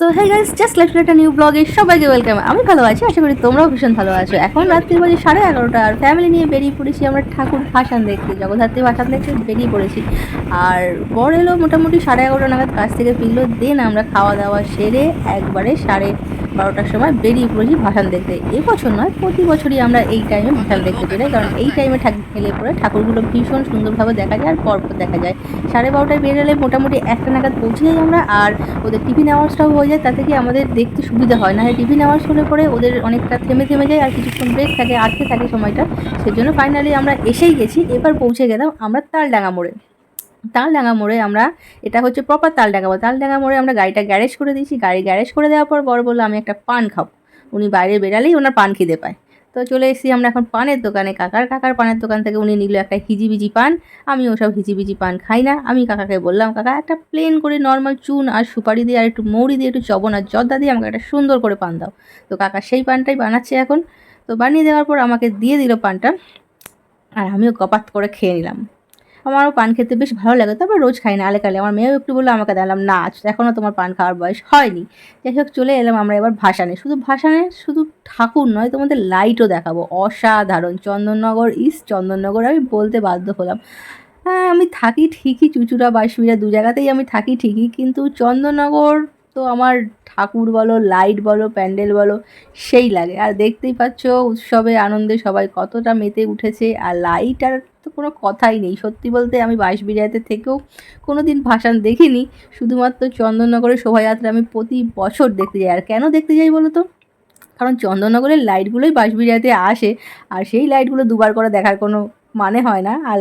So হ্যাঁ guys just like একটা new ব্লগে সবাইকে ওয়েলকাম আমি ভালো আছি, আশা করি তোমরাও ভীষণ ভালো আছো। এখন রাত্রির বাজে সাড়ে এগারোটা, আর ফ্যামিলি নিয়ে বেরিয়ে পড়েছি আমরা ঠাকুর ভাসান দেখতে। জগদ্ধাত্রী ভাসান দেখতে বেরিয়ে পড়েছি। আর বড় এলো মোটামুটি সাড়ে এগারোটা নাগাদ কাছ থেকে ফিরলো দেন আমরা খাওয়া দাওয়া সেরে একবারে সাড়ে বারোটার সময় বেরিয়ে পড়েছি ভাসান দেখতে। এবছর নয়, প্রতি বছরই আমরা এই টাইমে ভাসান দেখতে বেরোই, কারণ এই টাইমে খেলে পরে ঠাকুরগুলো ভীষণ সুন্দরভাবে দেখা যায় আর পরপর দেখা যায়। সাড়ে বারোটায় বেরোলে মোটামুটি একটা নাগাদ পৌঁছে যাই আমরা, আর ওদের টিফিন আওয়ার্সটাও হয়ে যায়, তাতে কি আমাদের দেখতে সুবিধা হয়। না টিফিন আওয়ার্স হলে পরে ওদের অনেকটা থেমে থেমে যায় আর কিছুক্ষণ ব্রেক থাকে, আটকে থাকে সময়টা। সেজন্য ফাইনালি আমরা এসেই গেছি, এবার পৌঁছে গেলাম আমরা তালডাঙ্গা মোড়ে। তালডাঙ্গা মোড়ে আমরা, এটা হচ্ছে প্রপার তাল তালডাঙ্গা মোড় তালডাঙ্গা মোড়ে আমরা গাড়িটা গ্যারেজ করে দিয়েছি। গাড়ি গ্যারেজ করে দেওয়ার পর বড় বলল, আমি একটা পান খাব। উনি বাইরে বেরালেই ওনার পান খিদে পায়। তো চলে এসেছি আমরা এখন পানের দোকানে। কাকার কাকার পানের দোকান থেকে উনি নিল একটা হিজিবিজি পান। আমি ওসব হিজিবিজি পান খাই না। আমি কাকাকে বললাম, কাকা, একটা প্লেন করে নর্মাল চুন আর সুপারি দিয়ে আর একটু মৌরি দিয়ে একটু চবন আর জর্দা দিয়ে আমাকে একটা সুন্দর করে পান দাও। তো কাকা সেই পানটাই বানাচ্ছে এখন। তো বানিয়ে দেওয়ার পর আমাকে দিয়ে দিল পানটা। আর আমিও কপাত করে খেয়ে নিলাম। আমারও পান খেতে বেশ ভালো লাগে। তবে রোজ খাই না, আলে আলেকালে আমার মেয়েও একটু বলল, আমাকে দিলাম না এখনও তোমার পান খাওয়ার বয়স হয়নি। যাই হোক, চলে এলাম আমরা এবার ভাসানে। শুধু ভাসানে, শুধু ঠাকুর নয়, তোমাদের লাইটও দেখাবো। অসাধারণ, চন্দননগর ইস চন্দননগর, আমি বলতে বাধ্য হলাম। হ্যাঁ আমি থাকি ঠিকই, চুচুড়া, বাঁশবিড়া, দু জায়গাতেই আমি থাকি ঠিকই, কিন্তু চন্দননগর তো আমার ঠাকুর বলো লাইট বলো, প্যান্ডেল বলো, সেই লাগে। আর দেখতেই পাচ্ছ, উৎসবে, আনন্দে সবাই কতটা মেতে উঠেছে। আর লাইট আর তো কোনো কথাই নেই। সত্যি বলতে আমি বাঁশবিড়িয়াতে থেকেও কোনো দিন ভাসান দেখিনি। শুধুমাত্র চন্দননগরের শোভাযাত্রা আমি প্রতি বছর দেখতে যাই। আর কেন দেখতে যাই বলো তো? কারণ চন্দননগরের লাইটগুলোই বাঁশবিড়িয়াতে আসে আর সেই লাইটগুলো দুবার করে দেখার কোনো মানে হয় না। আর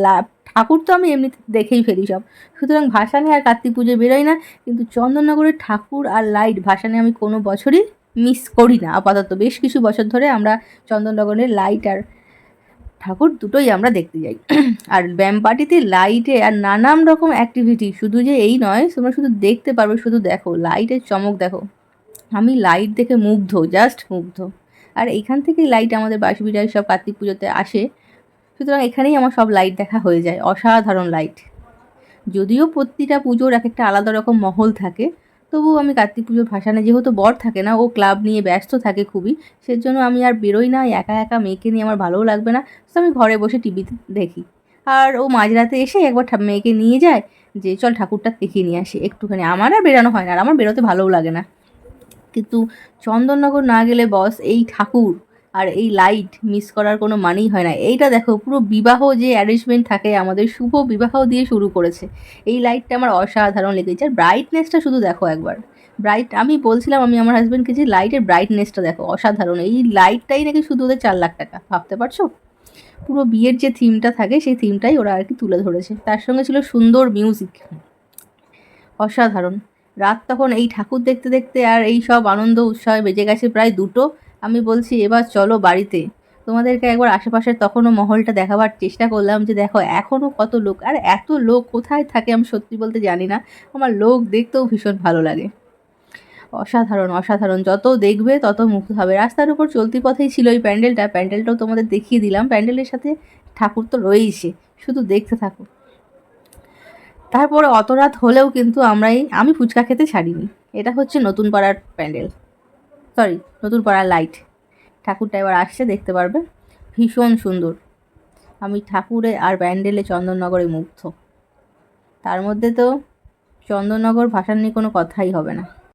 ঠাকুর তো আমি এমনি দেখেই ফেলি সব। সুতরাং ভাসানে আর কার্তিক পুজো বেরোই না, কিন্তু চন্দননগরের ঠাকুর আর লাইট ভাসানে আমি কোনো বছরই মিস করি না। আপাতত বেশ কিছু বছর ধরে আমরা চন্দননগরের লাইট আর ঠাকুর দুটোই আমরা দেখতে যাই। আর ব্যায়াম পার্টিতে লাইটে আর নানান রকম অ্যাক্টিভিটি শুধু যে এই নয়, তোমরা শুধু দেখতে পারবে, শুধু দেখো লাইটের চমক দেখো। আমি লাইট দেখে মুগ্ধ জাস্ট মুগ্ধ। আর এখান থেকেই লাইট আমাদের বাঁশবিড়ায় সব কার্তিক পুজোতে আসে। সুতরাং এখানেই আমার সব লাইট দেখা হয়ে যায়, অসাধারণ লাইট যদিও প্রতিটা পুজোর এক একটা আলাদা রকম মহল থাকে তবু আমি কার্তিক পুজোর ভাসানে যেহেতু বর থাকে না, ও ক্লাব নিয়ে ব্যস্ত থাকে খুবই, সেজন্য আমি আর বেরোই না, একা একা মেয়েকে নিয়ে আমার ভালোও লাগবে না, তো আমি ঘরে বসে টিভিতে দেখি। আর ও মাঝরাতে এসে একবার মেয়েকে নিয়ে যায়, যে চল ঠাকুরটা দেখে নিয়ে আসে, একটুখানি। আমার আর বেরানো হয় না, আর আমার বেরোতে ভালোও লাগে না। কিন্তু চন্দননগর না গেলে বস, এই ঠাকুর আর এই লাইট মিস করার কোনো মানেই হয় না। এইটা দেখো, পুরো বিবাহ যে অ্যারেঞ্জমেন্ট থাকে, আমাদের শুভ বিবাহ দিয়ে শুরু করেছে। এই লাইটটা আমার অসাধারণ লেগেছে। আর ব্রাইটনেসটা শুধু দেখো একবার। ব্রাইট আমি বলছিলাম আমি আমার হাজব্যান্ডকে যে লাইটের ব্রাইটনেসটা দেখো, অসাধারণ। এই লাইটটাই নাকি শুধু ওদের চার লাখ টাকা, ভাবতে পারছ? পুরো বিয়ের যে থিমটা থাকে, সেই থিমটাই ওরা আর কি তুলে ধরেছে। তার সঙ্গে ছিল সুন্দর মিউজিক অসাধারণ। রাত তখন এই ঠাকুর দেখতে দেখতে আর এই সব আনন্দ উৎসবে বেজে গেছে প্রায় দুটো। আমি বলছি, এবার চলো বাড়িতে। তোমাদেরকে একবার আশেপাশের তখনও মহলটা দেখাবার চেষ্টা করলাম যে, দেখো, এখনও কত লোক, আর এত লোক কোথায় থাকে আমি সত্যি বলতে জানি না। আমার লোক দেখতেও ভীষণ ভালো লাগে। অসাধারণ অসাধারণ। যত দেখবে, তত মুগ্ধ হবে। রাস্তার উপর চলতি পথেই ছিল ওই প্যান্ডেলটা। প্যান্ডেলটাও তোমাদের দেখিয়ে দিলাম। প্যান্ডেলের সাথে ঠাকুর তো রয়েইছে। শুধু দেখতে থাকো। তারপরে অত রাত হলেও কিন্তু আমরাই, আমি ফুচকা খেতে ছাড়িনি। এটা হচ্ছে নতুন পাড়ার প্যান্ডেল। সরি নতুন পাড়ার লাইট ঠাকুরটা এবার আসছে, দেখতে পারবে। ভীষণ সুন্দর। আমি ঠাকুরে আর ব্যান্ডেলে চন্দননগরে মুগ্ধ। তার মধ্যে তো চন্দননগর ভাষা নিয়ে কোনো কথাই হবে না।